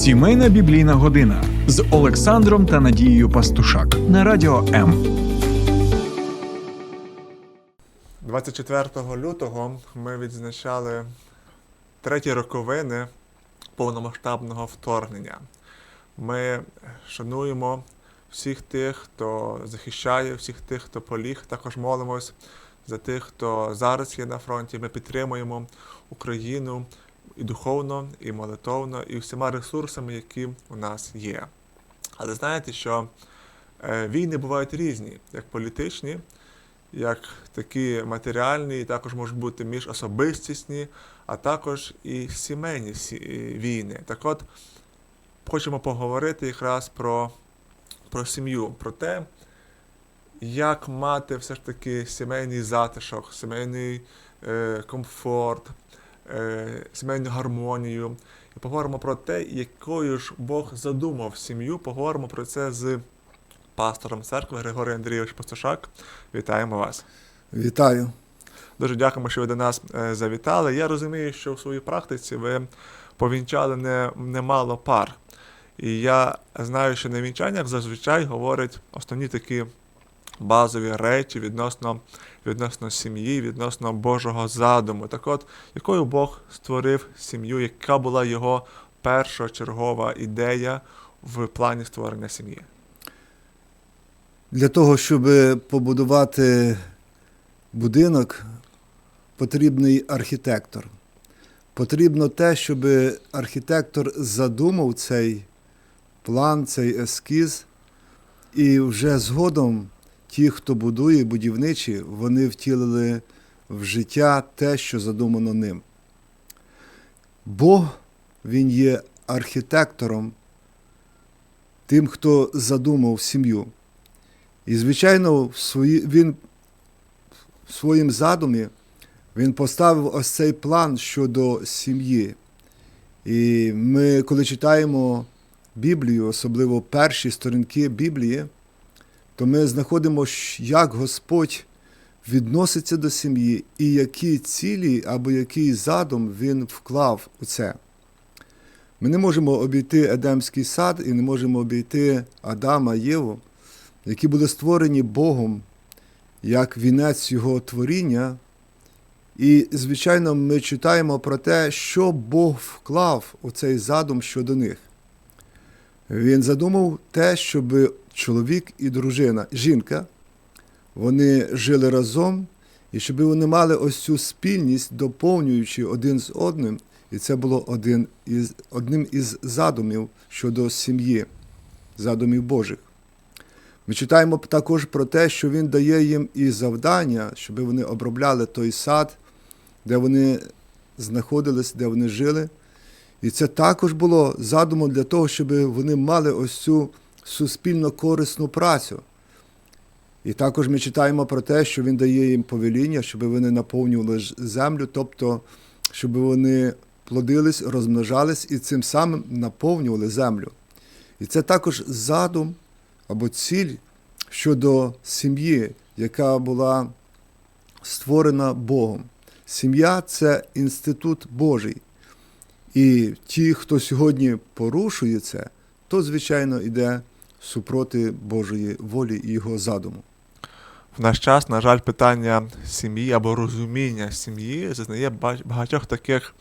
Сімейна біблійна година з Олександром та Надією Пастушак на радіо М. 24 лютого ми відзначали треті роковини повномасштабного вторгнення. Ми шануємо всіх тих, хто захищає, всіх тих, хто поліг. Також молимось за тих, хто зараз є на фронті. Ми підтримуємо Україну і духовно, і молитовно, і всіма ресурсами, які у нас є. Але знаєте, що е, війни бувають різні, як політичні, як такі матеріальні, і також можуть бути міжособистісні, а також і сімейні війни. Так от хочемо поговорити якраз про, про сім'ю, про те, як мати все ж таки сімейний затишок, сімейний е, комфорт, е, сімейну гармонію. І поговоримо про те, якою ж Бог задумав сім'ю. Поговоримо про це з пастором церкви Григорій Андрійович Пастушак. Вітаємо вас. Вітаю. Дуже дякуємо, що ви до нас е, завітали. Я розумію, що в своїй практиці ви повінчали не, немало пар. І я знаю, що на вінчаннях зазвичай говорять основні такі базові речі відносно, відносно сім'ї, відносно Божого задуму. Так от, якою Бог створив сім'ю, яка була його першочергова ідея в плані створення сім'ї? Для того, щоб побудувати будинок, потрібний архітектор. Потрібно те, щоб архітектор задумав цей план, цей ескіз, і вже згодом ті, хто будує будівничі, вони втілили в життя те, що задумано ним. Бог, він є архітектором, тим, хто задумав сім'ю. І, звичайно, в свої, він в своїм задумі він поставив ось цей план щодо сім'ї. І ми, коли читаємо Біблію, особливо перші сторінки Біблії, то ми знаходимо, як Господь відноситься до сім'ї і які цілі або який задум він вклав у це. Ми не можемо обійти Едемський сад і не можемо обійти Адама Єву, які були створені Богом як вінець Його творіння. І, звичайно, ми читаємо про те, що Бог вклав у цей задум щодо них. Він задумав те, щоб чоловік і дружина, жінка, вони жили разом, і щоб вони мали ось цю спільність, доповнюючи один з одним, і це було один із, одним із задумів щодо сім'ї, задумів Божих. Ми читаємо також про те, що він дає їм і завдання, щоб вони обробляли той сад, де вони знаходились, де вони жили. І це також було задумом для того, щоб вони мали ось цю суспільно корисну працю. І також ми читаємо про те, що він дає їм повеління, щоб вони наповнювали землю, тобто, щоб вони плодились, розмножались і цим самим наповнювали землю. І це також задум або ціль щодо сім'ї, яка була створена Богом. Сім'я це інститут Божий. І ті, хто сьогодні порушує це, то, звичайно, йде супроти Божої волі і його задуму. В наш час, на жаль, питання сім'ї або розуміння сім'ї зазнає багатьох таких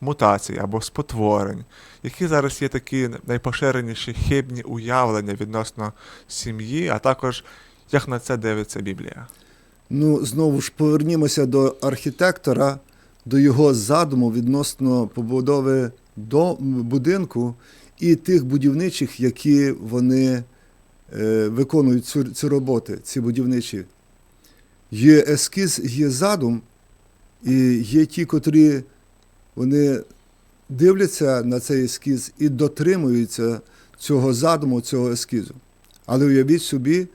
мутацій або спотворень. Які зараз є такі найпоширеніші хибні уявлення відносно сім'ї, а також як на це дивиться Біблія? Ну, знову ж повернімося до архітектора, до його задуму відносно побудови до будинку і тих будівничих, які вони е, виконують цю, цю роботи, ці будівничі. Є ескіз, є задум, і є ті, котрі вони дивляться на цей ескіз і дотримуються цього задуму, цього ескізу. Але уявіть собі,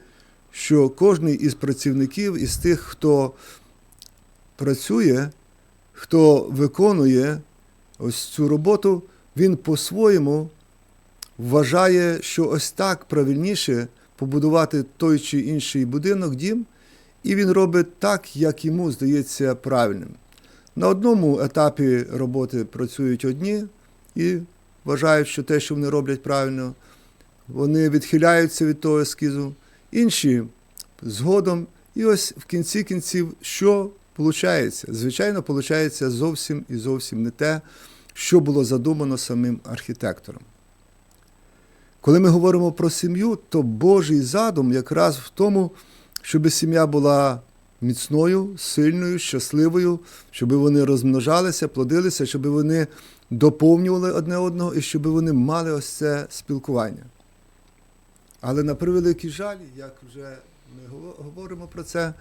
що кожен із працівників, із тих, хто працює, хто виконує ось цю роботу, він по-своєму вважає, що ось так правильніше побудувати той чи інший будинок, дім, і він робить так, як йому здається правильним. На одному етапі роботи працюють одні, і вважають, що те, що вони роблять правильно, вони відхиляються від того ескізу, інші згодом. І ось в кінці кінців, що виходить? Звичайно, виходить зовсім і зовсім не те, що було задумано самим архітектором. Коли ми говоримо про сім'ю, то Божий задум якраз в тому, щоб сім'я була міцною, сильною, щасливою, щоб вони розмножалися, плодилися, щоб вони доповнювали одне одного і щоб вони мали ось це спілкування. Але на превеликий жаль, як вже ми говоримо про це,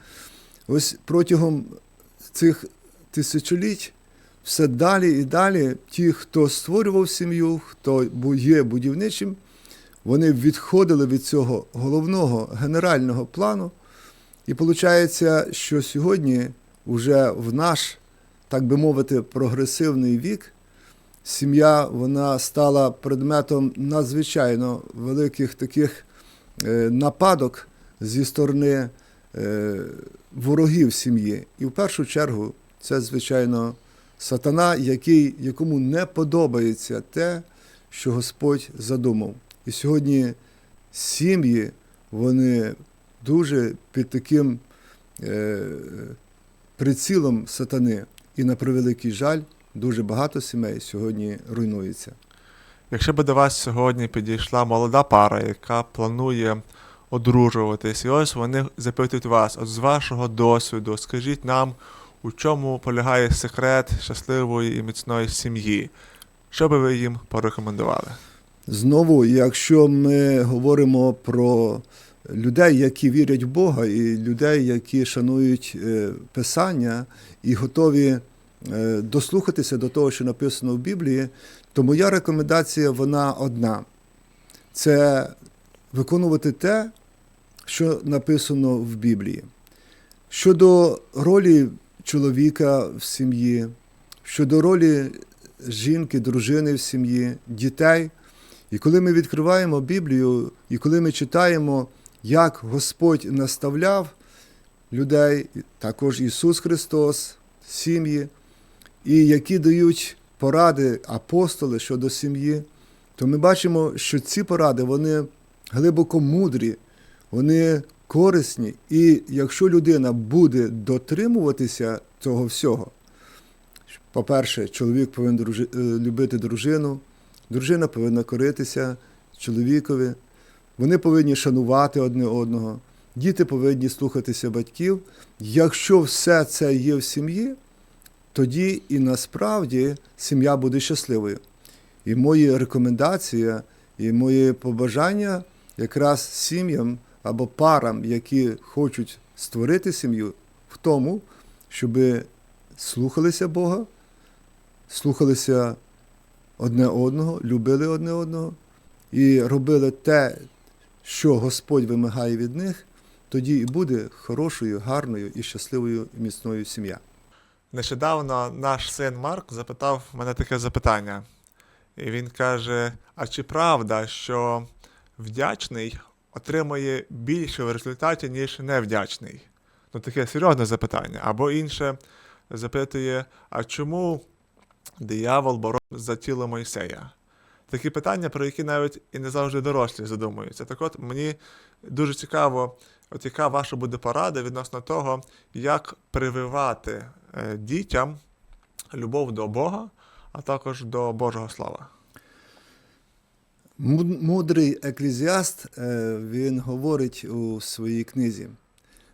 ось протягом цих тисячоліть все далі і далі ті, хто створював сім'ю, хто є будівничим, вони відходили від цього головного генерального плану. І виходить, що сьогодні, вже в наш, так би мовити, прогресивний вік, сім'я вона стала предметом надзвичайно великих таких е, нападок зі сторони е, ворогів сім'ї. І в першу чергу це, звичайно, сатана, який, якому не подобається те, що Господь задумав. І сьогодні сім'ї, вони дуже під таким е, прицілом сатани. І на превеликий жаль, дуже багато сімей сьогодні руйнується. Якщо би до вас сьогодні підійшла молода пара, яка планує одружуватись, і ось вони запитують вас, от з вашого досвіду, скажіть нам, у чому полягає секрет щасливої і міцної сім'ї, що би ви їм порекомендували? Знову, якщо ми говоримо про людей, які вірять в Бога, і людей, які шанують е, Писання і готові е, дослухатися до того, що написано в Біблії, то моя рекомендація вона одна: це виконувати те, що написано в Біблії. Щодо ролі чоловіка в сім'ї, щодо ролі жінки, дружини в сім'ї, дітей. І коли ми відкриваємо Біблію, і коли ми читаємо, як Господь наставляв людей, також Ісус Христос, сім'ї, і які дають поради апостоли щодо сім'ї, то ми бачимо, що ці поради вони глибоко мудрі, вони корисні. І якщо людина буде дотримуватися цього всього, по-перше, чоловік повинен е, любити дружину, дружина повинна коритися чоловікові, вони повинні шанувати одне одного, діти повинні слухатися батьків. Якщо все це є в сім'ї, тоді і насправді сім'я буде щасливою. І мої рекомендація, і мої побажання якраз сім'ям або парам, які хочуть створити сім'ю, в тому, щоб слухалися Бога, слухалися одне одного, любили одне одного і робили те, що Господь вимагає від них, тоді і буде хорошою, гарною і щасливою міцною сім'я. Нещодавно наш син Марк запитав мене таке запитання. І він каже: А чи правда, що вдячний отримує більше в результаті, ніж невдячний? Ну, таке серйозне запитання. Або інше запитує: а чому диявол боровся за тіло Мойсея? Такі питання, про які навіть і не завжди дорослі задумуються. Так от мені дуже цікаво, от яка ваша буде порада відносно того, як прививати е, дітям любов до Бога, а також до Божого Слова. Мудрий еклезіаст, е, він говорить у своїй книзі: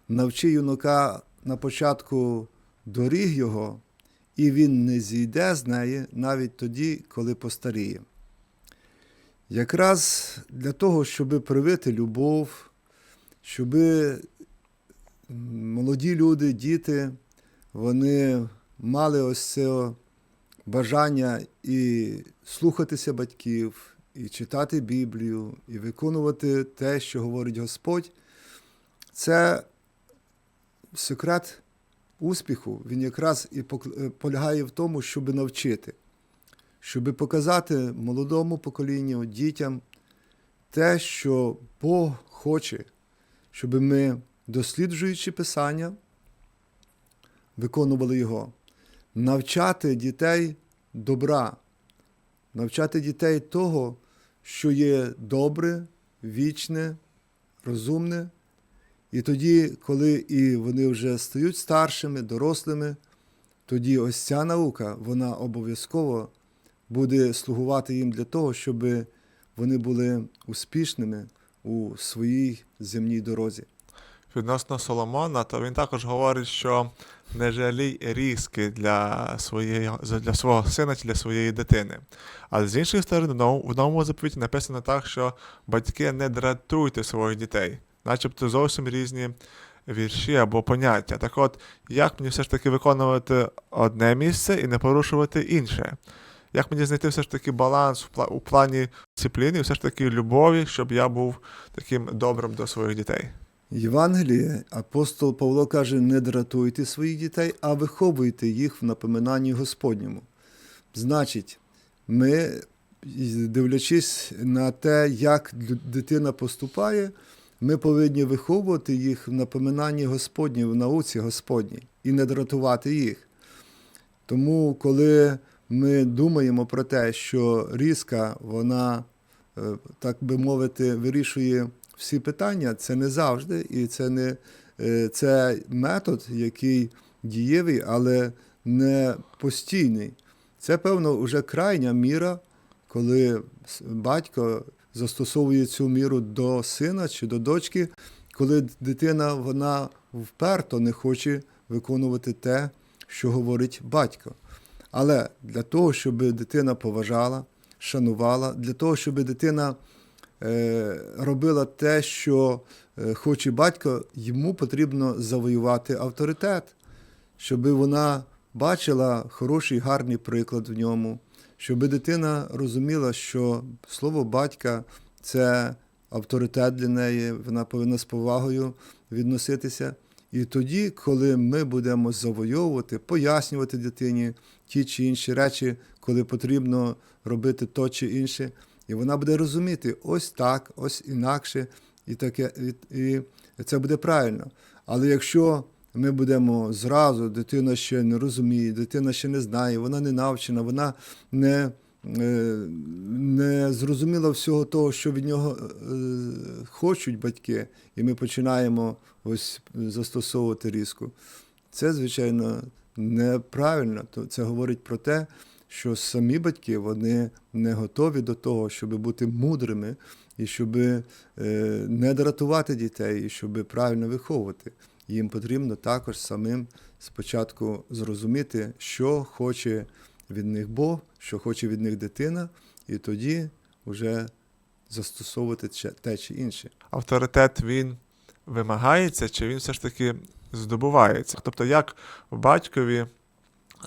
навчи юнака на початку доріг його, і він не зійде з неї навіть тоді, коли постаріє. Якраз для того, щоб привити любов, щоб молоді люди, діти, вони мали ось це бажання і слухатися батьків, і читати Біблію, і виконувати те, що говорить Господь, це секрет успіху. Він якраз і е, полягає в тому, щоб навчити, щоб показати молодому поколінню, дітям те, що Бог хоче, щоб ми, досліджуючи Писання, виконували його, навчати дітей добра, навчати дітей того, що є добре, вічне, розумне. І тоді, коли і вони вже стають старшими, дорослими, тоді ось ця наука, вона обов'язково буде слугувати їм для того, щоб вони були успішними у своїй земній дорозі. Відносно Соломона, то він також говорить, що не жалій різки для, своєї, для свого сина чи для своєї дитини. Але з іншої сторони, в новому заповіті написано так, що батьки не дратуйте своїх дітей, начебто зовсім різні вірші або поняття. Так от, як мені все ж таки виконувати одне місце і не порушувати інше? Як мені знайти все ж таки баланс у плані дисципліни, все ж таки любові, щоб я був таким добрим до своїх дітей? Євангеліє апостол Павло каже: не дратуйте своїх дітей, а виховуйте їх в напоминанні Господньому. Значить, ми, дивлячись на те, як дитина поступає, ми повинні виховувати їх в напоминанні Господні, в науці Господній, і не дратувати їх. Тому, коли ми думаємо про те, що різка, вона, е, так би мовити, вирішує всі питання, це не завжди, і це не е, це метод, який дієвий, але не постійний. Це, певно, вже крайня міра, коли батько застосовує цю міру до сина чи до дочки, коли дитина вона вперто не хоче виконувати те, що говорить батько. Але для того, щоб дитина поважала, шанувала, для того, щоб дитина е, робила те, що е, хоче батько, йому потрібно завоювати авторитет, щоб вона бачила хороший, гарний приклад в ньому, щоб дитина розуміла, що слово батька це авторитет для неї, вона повинна з повагою відноситися. І тоді, коли ми будемо завойовувати, пояснювати дитині ті чи інші речі, коли потрібно робити то чи інше, і вона буде розуміти ось так, ось інакше, і таке, і, і це буде правильно. Але якщо ми будемо зразу, дитина ще не розуміє, дитина ще не знає, вона не навчена, вона не, е, не зрозуміла всього того, що від нього е, хочуть батьки, і ми починаємо ось застосовувати різку. Це, звичайно, неправильно. Це говорить про те, що самі батьки вони не готові до того, щоб бути мудрими і щоб е, не дратувати дітей, і щоб правильно виховувати. Їм потрібно також самим спочатку зрозуміти, що хоче від них Бог, що хоче від них дитина, і тоді вже застосовувати те чи інше. авторитет він вимагається, чи він все ж таки здобувається? Тобто, як батькові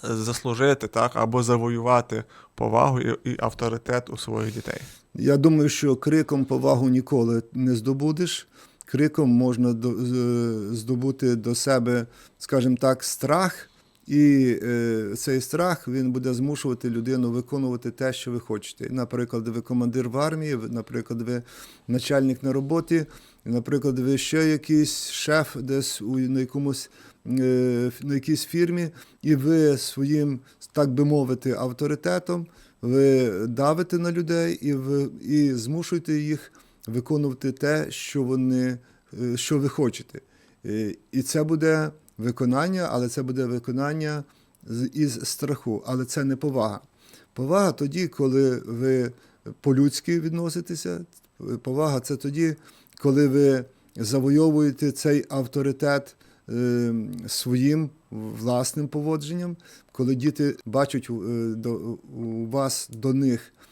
заслужити так, або завоювати повагу і, авторитет у своїх дітей? Я думаю, що криком повагу ніколи не здобудеш. Криком можна до- здобути до себе, скажімо так, страх, і е, цей страх він буде змушувати людину виконувати те, що ви хочете. Наприклад, ви командир в армії, наприклад, ви начальник на роботі, наприклад, ви ще якийсь шеф десь у на якомусь е, на якійсь фірмі, і ви своїм, так би мовити, авторитетом ви давите на людей і ви і змушуєте їх виконувати те, що вони е, що ви хочете. Е, І це буде виконання, але це буде виконання із страху, але це не повага. Повага тоді, коли ви по-людськи відноситеся. Повага це тоді, коли ви завойовуєте цей авторитет е, своїм власним поводженням, коли діти бачать е, у вас до них е,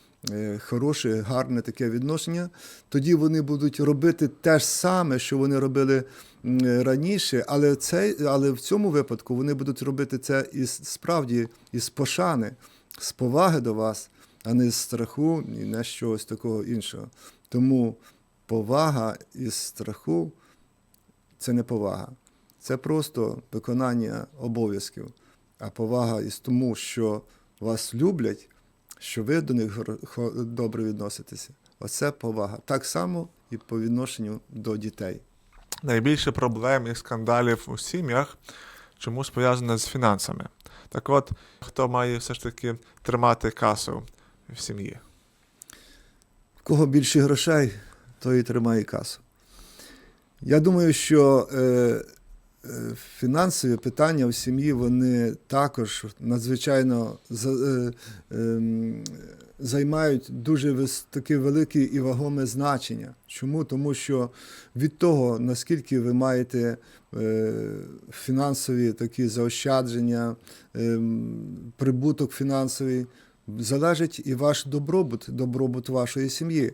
хороше, гарне таке відношення, тоді вони будуть робити те ж саме, що вони робили раніше, але, це, але в цьому випадку вони будуть робити це із справді із пошани, з поваги до вас, а не з страху і не з чогось такого іншого. Тому повага із страху це не повага. Це просто виконання обов'язків. А повага із тому, що вас люблять, що ви до них добре відноситеся. Оце повага. Так само і по відношенню до дітей. Найбільше проблем і скандалів у сім'ях чомусь пов'язане з фінансами. Так от, хто має все ж таки тримати касу в сім'ї. В кого більше грошей, той і тримає касу. Я думаю, що е, фінансові питання в сім'ї вони також надзвичайно е, ем, займають дуже таке велике і вагоме значення. Чому? Тому що від того, наскільки ви маєте е, фінансові такі заощадження, ем, прибуток фінансовий, залежить і ваш добробут, добробут вашої сім'ї.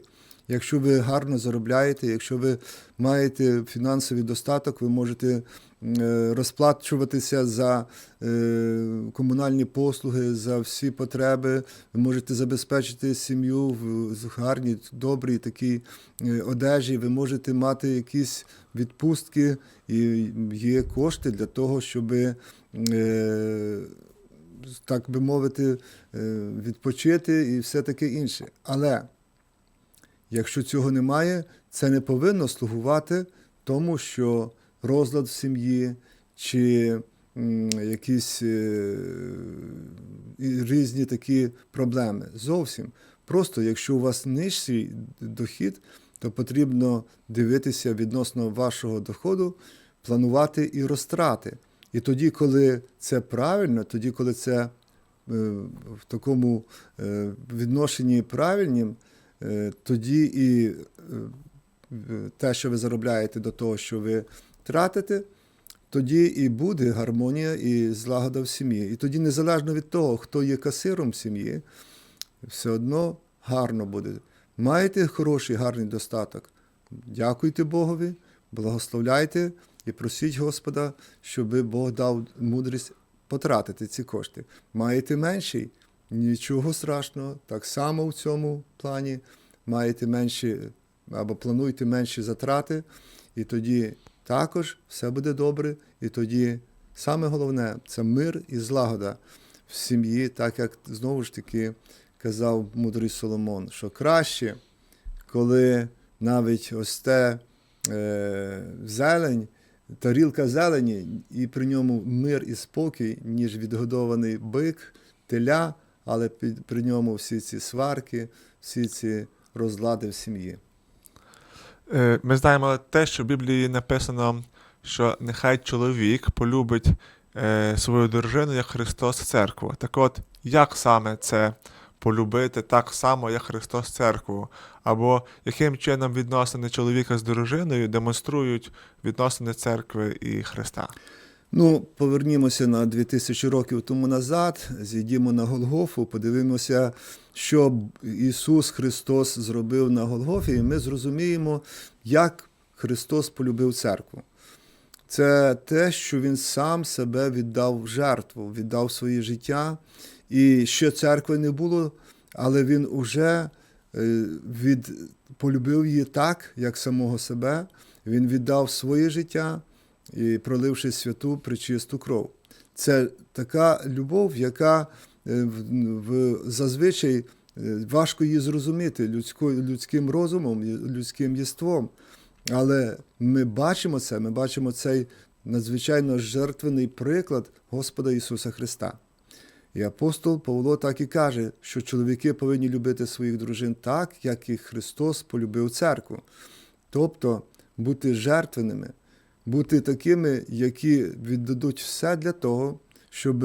Якщо ви гарно заробляєте, якщо ви маєте фінансовий достаток, ви можете е, розплачуватися за е, комунальні послуги, за всі потреби, ви можете забезпечити сім'ю в гарній, добрій такій е, одежі, ви можете мати якісь відпустки, і є кошти для того, щоб так би мовити, відпочити і все таке інше. Але якщо цього немає, це не повинно слугувати тому, що розлад в сім'ї чи якісь е, різні такі проблеми. Зовсім. Просто якщо у вас нижчий дохід, то потрібно дивитися відносно вашого доходу, планувати і розтрати. І тоді, коли це правильно, тоді, коли це е, в такому е, відношенні правильнім, тоді і е, те, що ви заробляєте до того, що ви тратите, тоді і буде гармонія і злагода в сім'ї. І тоді, незалежно від того, хто є касиром сім'ї, все одно гарно буде. Маєте хороший, гарний достаток. Дякуйте Богові, благословляйте і просіть Господа, щоб Бог дав мудрість потратити ці кошти. Маєте менший, нічого страшного. Так само в цьому плані маєте менші або плануєте менші затрати, і тоді також все буде добре. І тоді саме головне це мир і злагода в сім'ї, так як знову ж таки казав мудрий Соломон, що краще, коли навіть ось те е, зелень, тарілка зелені, і при ньому мир і спокій, ніж відгодований бик, теля, але під, при ньому всі ці сварки, всі ці розлади в сім'ї. Е, Ми знаємо те, що в Біблії написано, що нехай чоловік полюбить е, свою дружину, як Христос церкву. Так от, як саме це полюбити так само, як Христос церкву? Або яким чином відносини чоловіка з дружиною демонструють відносини церкви і Христа? Ну, повернімося на 2000 років тому назад, зійдімо на Голгофу, подивимося, що Ісус Христос зробив на Голгофі, і ми зрозуміємо, як Христос полюбив церкву. Це те, що Він сам себе віддав в жертву, віддав своє життя. І ще церкви не було, але Він уже е, від, полюбив її так, як самого себе. Він віддав своє життя і проливши святу причисту кров. Це така любов, яка е, зазвичай е, важко її зрозуміти людським розумом, людським єством. Але ми бачимо це, ми бачимо цей надзвичайно жертвений приклад Господа Ісуса Христа. І апостол Павло так і каже, що чоловіки повинні любити своїх дружин так, як і Христос полюбив церкву. Тобто бути жертвеними, бути такими, які віддадуть все для того, щоб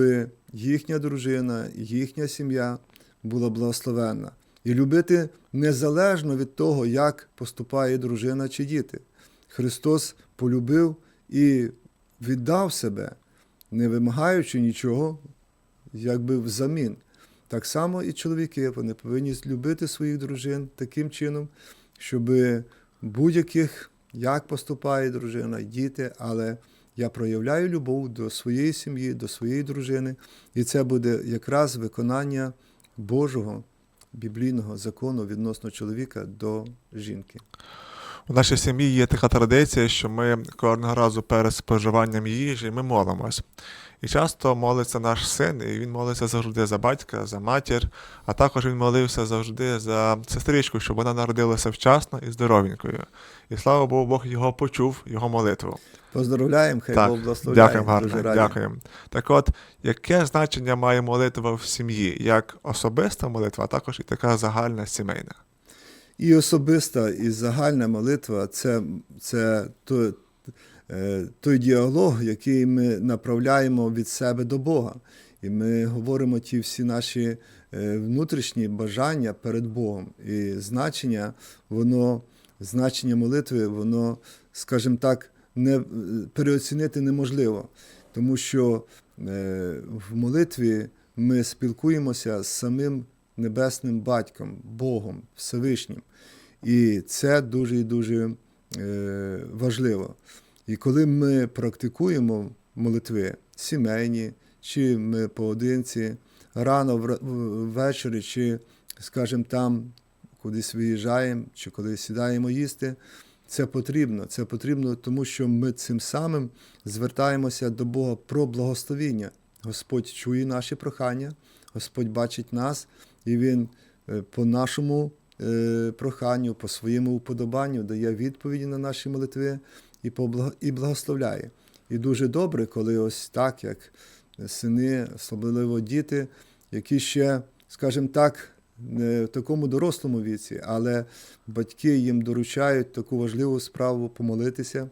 їхня дружина, їхня сім'я була благословенна. І любити незалежно від того, як поступає дружина чи діти. Христос полюбив і віддав себе, не вимагаючи нічого, якби взамін. Так само і чоловіки вони повинні любити своїх дружин таким чином, щоб будь-яких, як поступає дружина, діти, але я проявляю любов до своєї сім'ї, до своєї дружини, і це буде якраз виконання Божого біблійного закону відносно чоловіка до жінки. У нашій сім'ї є така традиція, що ми кожного разу перед споживанням їжі ми молимось. І часто молиться наш син, і він молиться завжди за батька, за матір, а також він молився завжди за сестричку, щоб вона народилася вчасно і здоровенькою. І слава Богу, Бог його почув, його молитву. Поздравляємо, хай Так, Бог благословляє. Дякуємо гарно, дякуємо. Так от, яке значення має молитва в сім'ї? Як особиста молитва, а також і така загальна сімейна. І особиста, і загальна молитва це, це той, е, той діалог, який ми направляємо від себе до Бога. І ми говоримо ті всі наші е, внутрішні бажання перед Богом. І значення, воно, значення молитви, воно, скажімо так, не, переоцінити неможливо. Тому що е, в молитві ми спілкуємося з самим Небесним Батьком, Богом, Всевишнім. І це дуже і дуже е, важливо. І коли ми практикуємо молитви сімейні, чи ми поодинці, рано ввечері, чи, скажімо, там кудись виїжджаємо, чи коли сідаємо їсти, це потрібно. Це потрібно, тому що ми цим самим звертаємося до Бога про благословіння. Господь чує наші прохання, Господь бачить нас, і Він е, по нашому е, проханню, по своєму уподобанню дає відповіді на наші молитви і, благословляє. І дуже добре, коли ось так, як сини, особливо діти, які ще, скажімо так, не в такому дорослому віці, але батьки їм доручають таку важливу справу помолитися,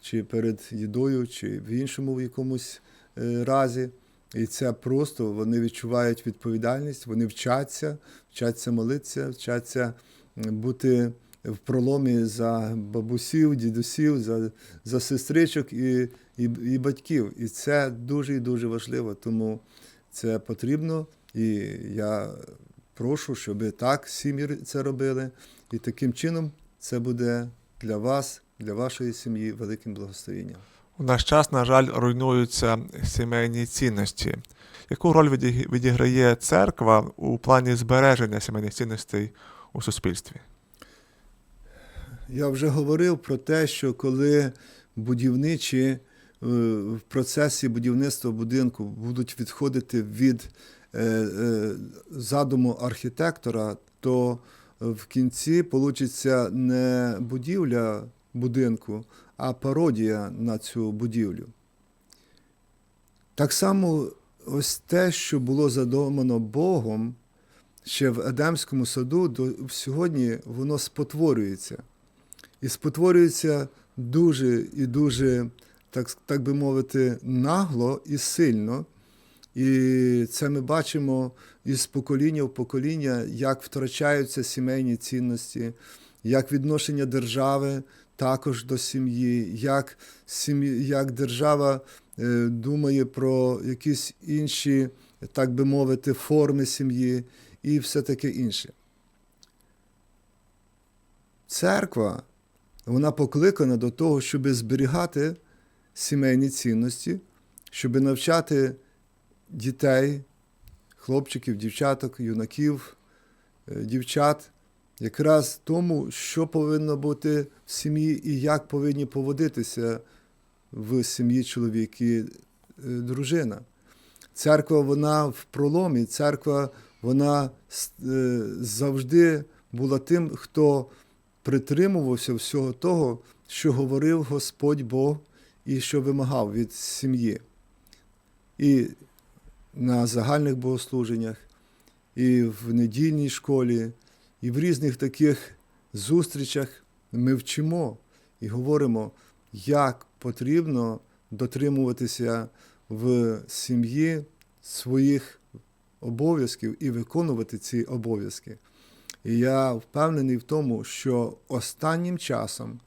чи перед їдою, чи в іншому в якомусь е, разі. І це просто вони відчувають відповідальність, вони вчаться, вчаться молитися, вчаться бути в проломі за бабусів, дідусів, за, за сестричок і, і, і батьків. І це дуже і дуже важливо. Тому це потрібно. І я прошу, щоб так сім'ї це робили. І таким чином це буде для вас, для вашої сім'ї великим благословенням. У наш час, на жаль, руйнуються сімейні цінності. Яку роль відіграє церква у плані збереження сімейних цінностей у суспільстві? Я вже говорив про те, що коли будівничі е, в процесі будівництва будинку будуть відходити від е, е, задуму архітектора, то в кінці вийде не будівля будинку, а пародія на цю будівлю. Так само ось те, що було задумано Богом ще в Едемському саду, до сьогодні воно спотворюється. І спотворюється дуже і дуже, так, так би мовити, нагло і сильно. І це ми бачимо із покоління в покоління, як втрачаються сімейні цінності, як відношення держави також до сім'ї, як, сім'ї, як держава е, думає про якісь інші, так би мовити, форми сім'ї і все таке інше. Церква вона покликана до того, щоб зберігати сімейні цінності, щоб навчати дітей, хлопчиків, дівчаток, юнаків, е, дівчат, якраз тому, що повинно бути в сім'ї і як повинні поводитися в сім'ї чоловік і е, дружина. Церква вона в проломі, церква вона е, завжди була тим, хто притримувався всього того, що говорив Господь Бог і що вимагав від сім'ї. І на загальних богослуженнях, і в недільній школі, і в різних таких зустрічах ми вчимо і говоримо, як потрібно дотримуватися в сім'ї своїх обов'язків і виконувати ці обов'язки. І я впевнений в тому, що останнім часом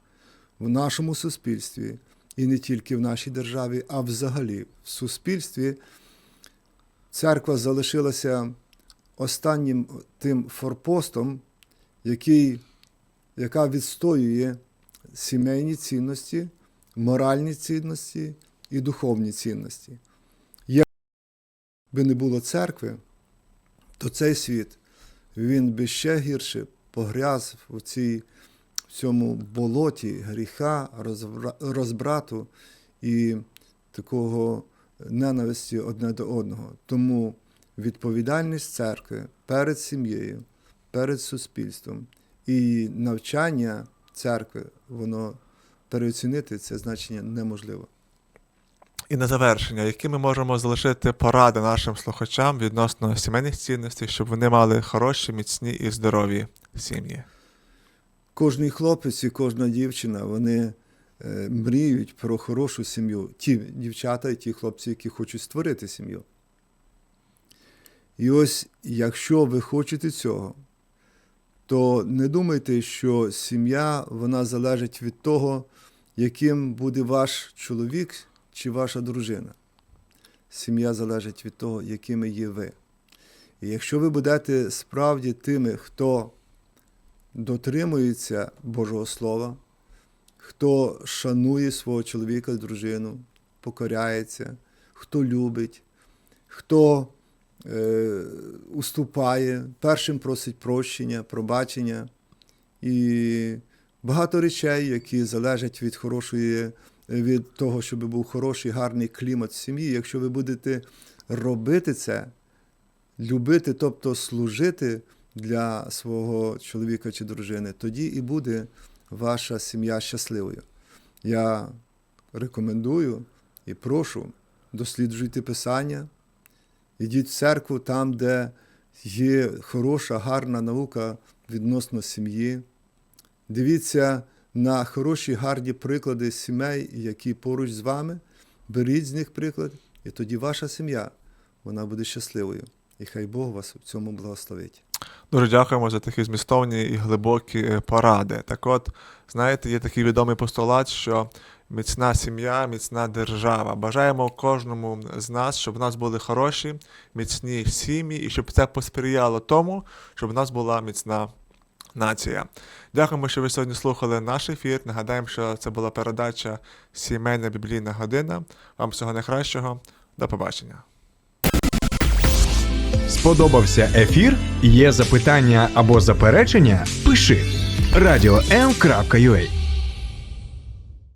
в нашому суспільстві, і не тільки в нашій державі, а взагалі в суспільстві, церква залишилася останнім тим форпостом, який, яка відстоює сімейні цінності, моральні цінності і духовні цінності. Якби не було церкви, то цей світ він би ще гірше погряз в цій, в цьому болоті гріха, розбрату і такого ненависті одне до одного. Тому відповідальність церкви перед сім'єю, перед суспільством і навчання церкви, воно переоцінити це значення неможливо. І на завершення, які ми можемо залишити поради нашим слухачам відносно сімейних цінностей, щоб вони мали хороші, міцні і здорові сім'ї. Кожний хлопець і кожна дівчина вони е, мріють про хорошу сім'ю. Ті дівчата і ті хлопці, які хочуть створити сім'ю. І ось, якщо ви хочете цього, то не думайте, що сім'я вона залежить від того, яким буде ваш чоловік чи ваша дружина. Сім'я залежить від того, якими є ви. І якщо ви будете справді тими, хто дотримується Божого Слова, хто шанує свого чоловіка, дружину, покоряється, хто любить, хто уступає, першим просить прощення, пробачення і багато речей, які залежать від хорошої, від того, щоб був хороший, гарний клімат в сім'ї. Якщо ви будете робити це, любити, тобто служити для свого чоловіка чи дружини, тоді і буде ваша сім'я щасливою. Я рекомендую і прошу досліджуйте Писання, ідіть в церкву там, де є хороша, гарна наука відносно сім'ї. Дивіться на хороші, гарні приклади сімей, які поруч з вами. Беріть з них приклад, і тоді ваша сім'я вона буде щасливою. І хай Бог вас в цьому благословить. Дуже дякуємо за такі змістовні і глибокі е, поради. Так от, знаєте, є такий відомий постулат, що міцна сім'я, міцна держава. Бажаємо кожному з нас, щоб в нас були хороші, міцні сім'ї, і щоб це посприяло тому, щоб в нас була міцна нація. Дякуємо, що ви сьогодні слухали наш ефір. Нагадаємо, що це була передача Сімейна біблійна година. Вам всього найкращого. До побачення. Сподобався ефір? Є запитання або заперечення? Пиши радіом.ua